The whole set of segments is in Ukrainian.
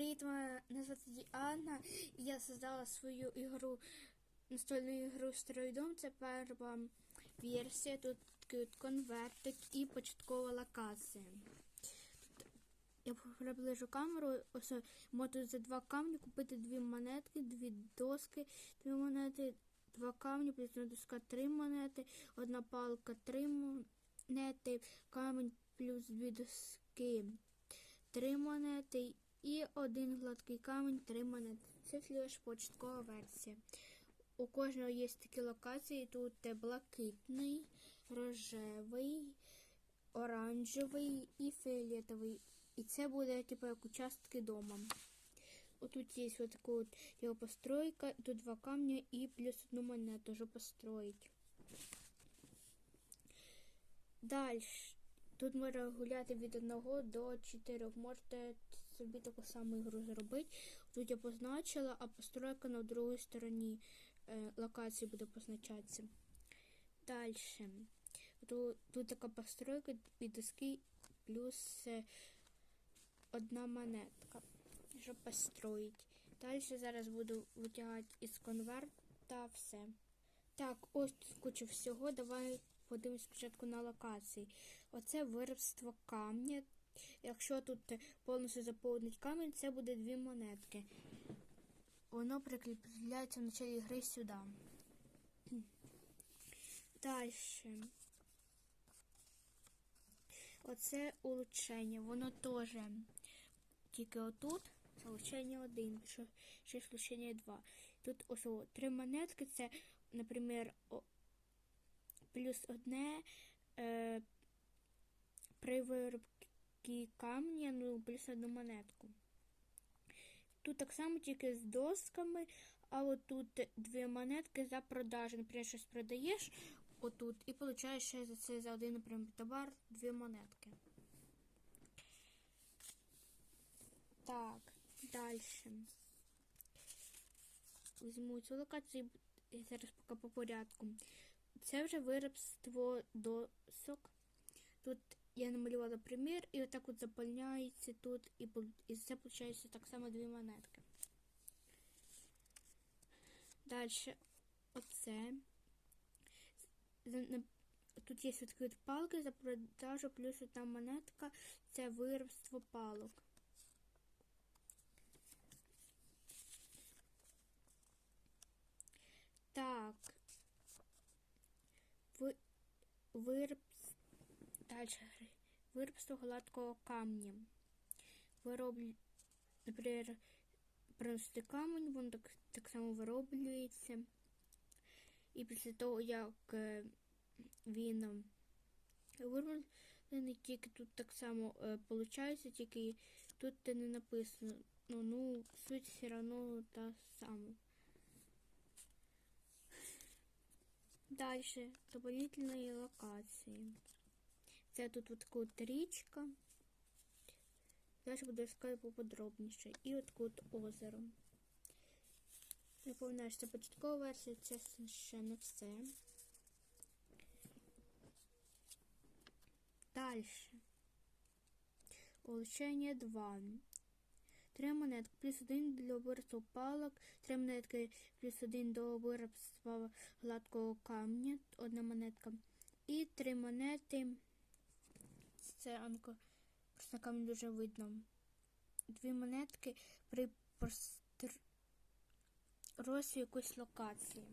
привіт, мене звати Діана. І я создала свою ігру, настольну ігру Старий дом. Це перша версія. Тут конвертик і початкова локація. Тут я приближу камеру. Ось можна за два камні купити дві монетки, дві доски, дві монети, два камні, плюс одна доска, три монети, одна палка, три монети, камінь плюс дві доски три монети і один гладкий камінь, три монети. Це лише початкова версія. У кожного є такі локації. Тут блакитний, рожевий, оранжевий і фіолетовий. І це буде типу як участки дома. Отут є ось така от його постройка, тут два камня і плюс одну монету, щоб построїть. Далі. Тут можна гуляти від 1 до 4. Можете собі таку саму ігру зробити. Тут я позначила, а постройка на другій стороні е, локації буде позначатися. Далі. Тут, тут така постройка від доски плюс е, одна монетка, щоб построїти. Далі зараз буду витягати із конверта все. Так, ось тут куча всього. Давай подивимось спочатку на локації. Оце виробство камня. Якщо тут повністю заповнить камінь, це буде дві монетки. Воно прикріпляється в началі гри сюди. Далі. Оце улучшення. Воно теж тільки отут. Улучшення 1, ще улучшення 2. Тут ось три монетки, це, наприклад, плюс одне е, при виробці камня, ну, плюс одну монетку. Тут так само тільки з досками, а от тут дві монетки за продажу. Наприклад, щось продаєш отут і получаєш ще за це за один, наприклад, товар дві монетки. Так, далі. Візьму цю локацію і зараз поки по порядку. Це вже виробство досок. Тут я намалювала примір, і отак от заповняється тут, і, і це виходить так само дві монетки. Далі оце. Тут є от палки за продажу, плюс одна монетка це виробство палок. Так. Вирб... Дальше. Виробство гладкого камня. Вироблю, наприклад, приносити камінь, він так, так само вироблюється. І після того, як е, він вироблений, тільки тут так само виходить, е, тільки тут не написано. Ну, ну суть все одно та сама. Дальше дополнительные локации. Це тут вот от річка. Далі буду розказати поподробніше. І от от озеро. Напоминаю, що це початкова версія, це ще не все. Далі. Улучшення 2. Три монетки плюс один для виробства палок, три монетки плюс один до виробства гладкого камня, одна монетка. І три монети. Це анко, просто на камінь дуже видно. Дві монетки при розі якоїсь локації.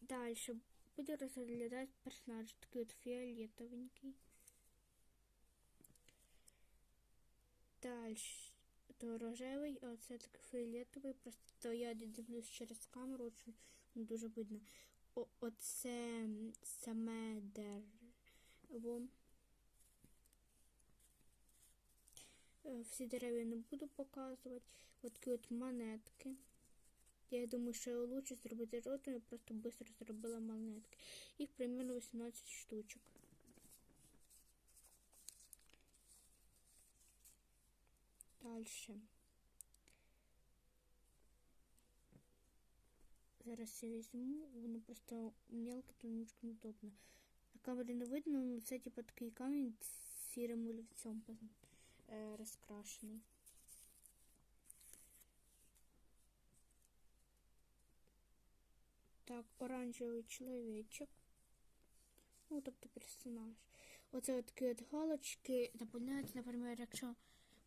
Далі буде розглядати персонаж, такий от фіолетовенький. Далі то рожевий, а це такий фіолетовий, просто то я дивлюсь через камеру, очень дуже видно. О, Оце саме дерево. Е, всі дерева не буду показувати. От такі от монетки. Я думаю, що лучше зробити ротом, я просто швидко зробила монетки. Їх примерно 18 штучок. Дальше. Зараз я візьму, воно просто мелко, то немножко неудобно. На камері не видно, але це типу такий камінь з сірим олівцем е, розкрашений. Так, оранжевий чоловічок. Ну, тобто персонаж. Оце от такі от галочки заповняються, наприклад, якщо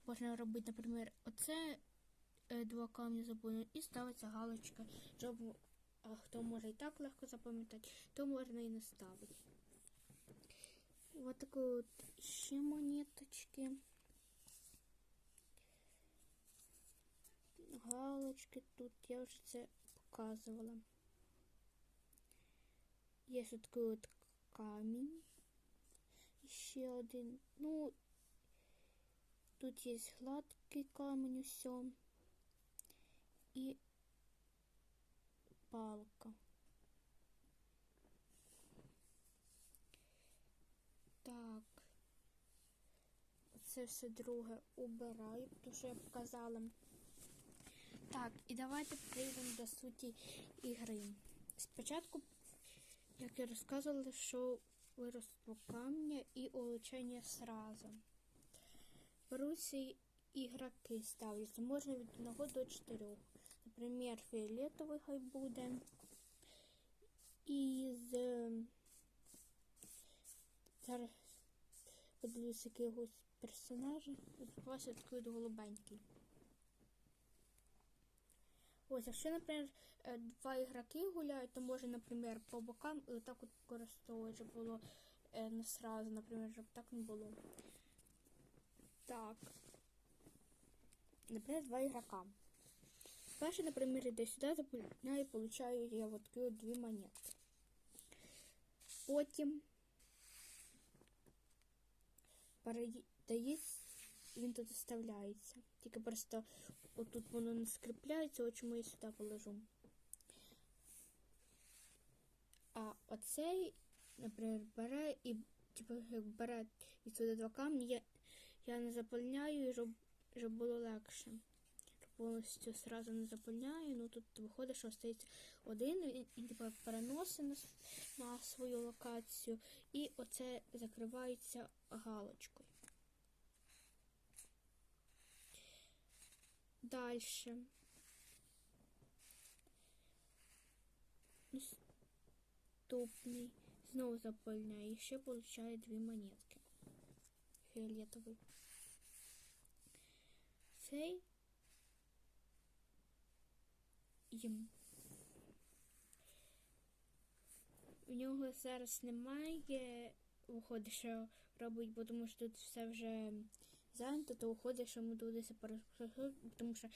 можна робити, наприклад, оце е, два камні заповнені і ставиться галочка, щоб а хто може і так легко запам'ятати, то можна і не ставити. Вот такої от ще монеточки. Галочки тут я вже це показувала. Є ще такий от камінь. Ще один. Ну, тут є гладкий камінь усе. І палка. Так. Це все друге убираю, тому що я показала. Так, і давайте прийдемо до суті ігри. Спочатку, як я розказувала, що виросло камня і улучшення сразу. Беруться ігроки ставляться. Можна від 1 до 4. Наприклад, фіолетовий хай буде. І з зараз подивлюся якогось персонажа. Ось такий голубенький. Ось, якщо, наприклад, е, два ігроки гуляють, то може, наприклад, по бокам і отак от використовувати, щоб було е, не сразу, наприклад, щоб так не було. Так. Наприклад, два ігрока. Перший, наприклад, іде сюди, заповняє і получаю я от такі от дві монетки. Потім передається, він тут вставляється. Тільки просто отут воно не скріпляється, от чому я сюди положу. А оцей, наприклад, бере і типу, як бере відсюди два камні, я, я не заповняю, щоб було легше. Повністю сразу не заповняю, ну тут виходить, що остається один, і типу, переносить на, на свою локацію, і оце закривається галочкою. Дальше. Наступний. Знову заповняє. І ще получає дві монетки. Фіолетовий. Цей їм. У нього зараз немає. Виходить, що робить, бо тому що тут все вже зайнято, то виходить, що йому доведеться переспособити, тому що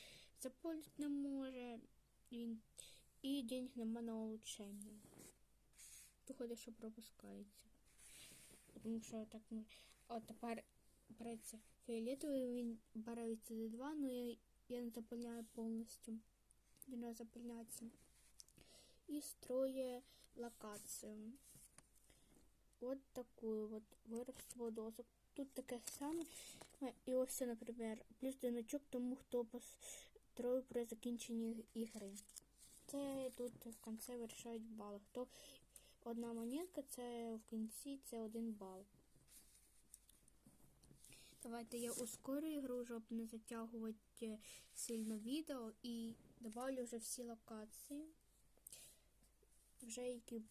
заполити не може він і денег нема на улучшення. Виходить, що пропускається. Тому що так ну, а тепер береться фіолетовий, він бере від сюди два, але я, я не заповняю повністю. Він заповняється. І строє локацію. Вот такую вот виросло досок. Тут таке саме. І ось наприклад, плюс диночок тому, хто построїв при закінченні ігри. Це тут в кінці вирішають бали. Хто одна монетка, це в кінці це один бал. Давайте я ускорю ігру, щоб не затягувати сильно відео і добавлю вже всі локації, вже які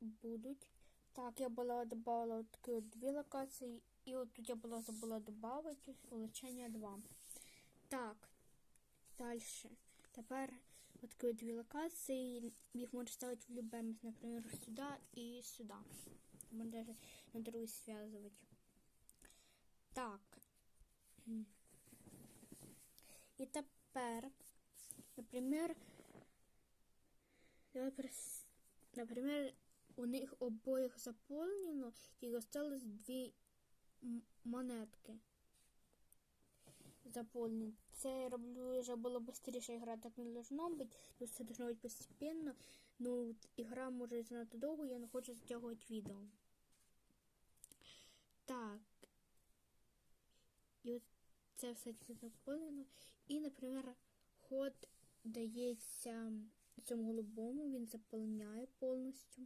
будуть. Так, я була додала такі от дві локації, і от тут я була забула додати улучшення 2. Так, далі. Тепер такі дві локації, їх можна ставити в любе наприклад, сюди і сюди. Можна навіть на другу зв'язувати. Так. І тепер, наприклад, наприклад, у них обоїх заповнено і залишилось дві монетки заповнені. Це я роблю, вже було швидше гра, так не должно бути. Тут все должно бути постепенно. Ну, ігра може занадто довго, я не хочу затягувати відео. Так. І от це все тільки заповнено. І, наприклад, ход дається цьому голубому, він заповняє повністю.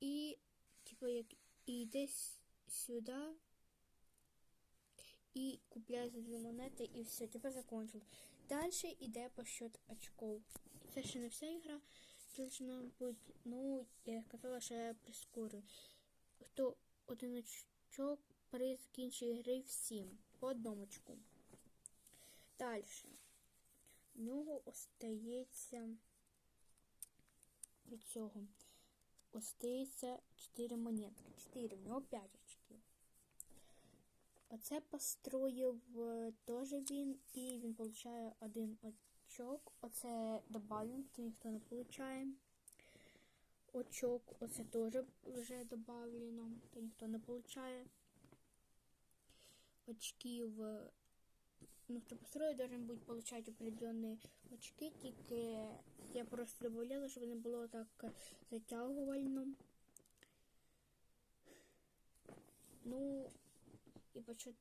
І, типу, як десь сюди і купляю за дві монети і все, тепер закончил. Далі йде по счет очков. Це ще не вся ігра. Должна бути, ну, я казала, що я прискорю. Хто один очок при закінченні гри всім. По одному очку. Далі. В нього остається від цього. Остається 4 монетки. 4, в нього 5 очків. Оце построїв е, теж він, і він получає один очок. Оце добавлено, то ніхто не получає. Очок, оце теж вже добавлено, то ніхто не получає. Очків, е, ну, хто построїть, должен бути получати определенні очки, тільки я просто додавала, щоб не було так затягувально. Ну, і почет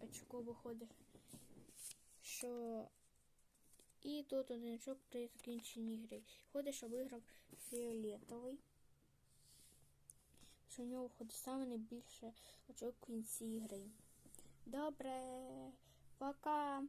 очко виходить, що і тут один очок при закінченні гри. Виходить, що виграв фіолетовий. Що у нього виходить саме найбільше очок в кінці гри. Добре, пока!